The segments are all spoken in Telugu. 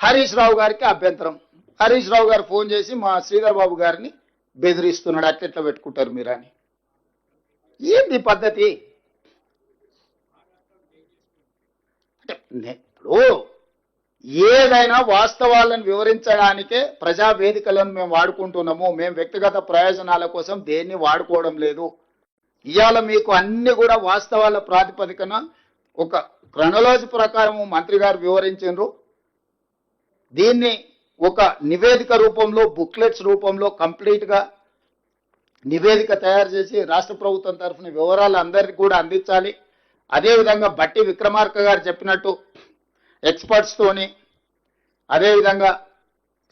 హరీష్ రావు గారికి అభ్యంతరం. హరీష్ రావు గారు ఫోన్ చేసి మా శ్రీధర్ బాబు గారిని బెదిరిస్తున్నాడు. అట్లెట్లా పెట్టుకుంటారు మీరు అని. ఏంది పద్ధతి? అంటే ఇప్పుడు ఏదైనా వాస్తవాలను వివరించడానికే ప్రజా వేదికలను మేము వాడుకుంటున్నాము. మేము వ్యక్తిగత ప్రయోజనాల కోసం దేన్ని వాడుకోవడం లేదు. ఇవాళ మీకు అన్ని కూడా వాస్తవాల ప్రాతిపదికన ఒక క్రొనలాజీ ప్రకారం మంత్రి గారు వివరించారు దీన్ని ఒక నివేదిక రూపంలో బుక్లెట్స్ రూపంలో కంప్లీట్గా నివేదిక తయారు చేసి రాష్ట్ర ప్రభుత్వం తరఫున వివరాలు అందరికీ కూడా అందించాలి. అదేవిధంగా బట్టి విక్రమార్క గారు చెప్పినట్టు ఎక్స్పర్ట్స్తోని అదేవిధంగా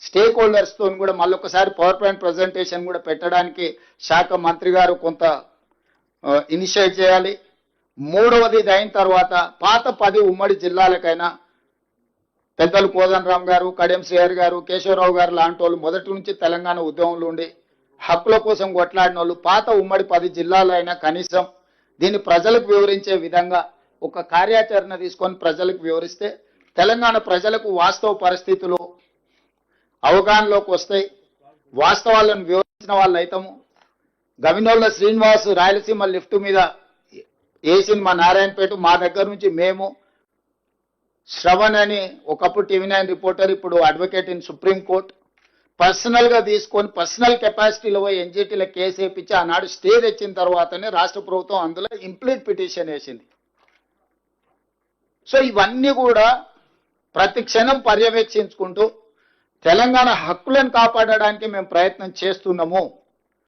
స్టేక్ హోల్డర్స్తో కూడా మళ్ళొకసారి పవర్ పాయింట్ ప్రజెంటేషన్ కూడా పెట్టడానికి శాఖ మంత్రి గారు కొంత ఇనిషియేట్ చేయాలి. మూడవది ఇది అయిన తర్వాత పాత పది ఉమ్మడి జిల్లాలకైనా పెద్దలు కోదండరామ్ గారు కడియం శ్రీహర్ గారు కేశవరావు గారు లాంటి వాళ్ళు మొదటి నుంచి తెలంగాణ ఉద్యమంలో ఉండి హక్కుల కోసం కొట్లాడిన వాళ్ళు పాత ఉమ్మడి పది జిల్లాలైనా కనీసం దీన్ని ప్రజలకు వివరించే విధంగా ఒక కార్యాచరణ తీసుకొని ప్రజలకు వివరిస్తే తెలంగాణ ప్రజలకు వాస్తవ పరిస్థితులు అవగాహనలోకి వస్తాయి. వాస్తవాలను వివరించిన వాళ్ళు అయితాము గవినోళ్ళ శ్రీనివాస్ రాయలసీమ లిఫ్ట్ మీద వేసింది మా నారాయణపేట మా దగ్గర నుంచి మేము శ్రవణ్ అని ఒకప్పుడు టీవీ నైన్ రిపోర్టర్ ఇప్పుడు అడ్వకేట్ ఇన్ సుప్రీం కోర్ట్. పర్సనల్గా తీసుకొని పర్సనల్ కెపాసిటీలో పోయి కేసు వేయించి ఆనాడు స్టే తెచ్చిన తర్వాతనే రాష్ట్ర ప్రభుత్వం అందులో ఇంప్లీట్ పిటిషన్ వేసింది. సో ఇవన్నీ కూడా ప్రతి క్షణం పర్యవేక్షించుకుంటూ తెలంగాణ హక్కులను కాపాడడానికి మేము ప్రయత్నం చేస్తున్నాము.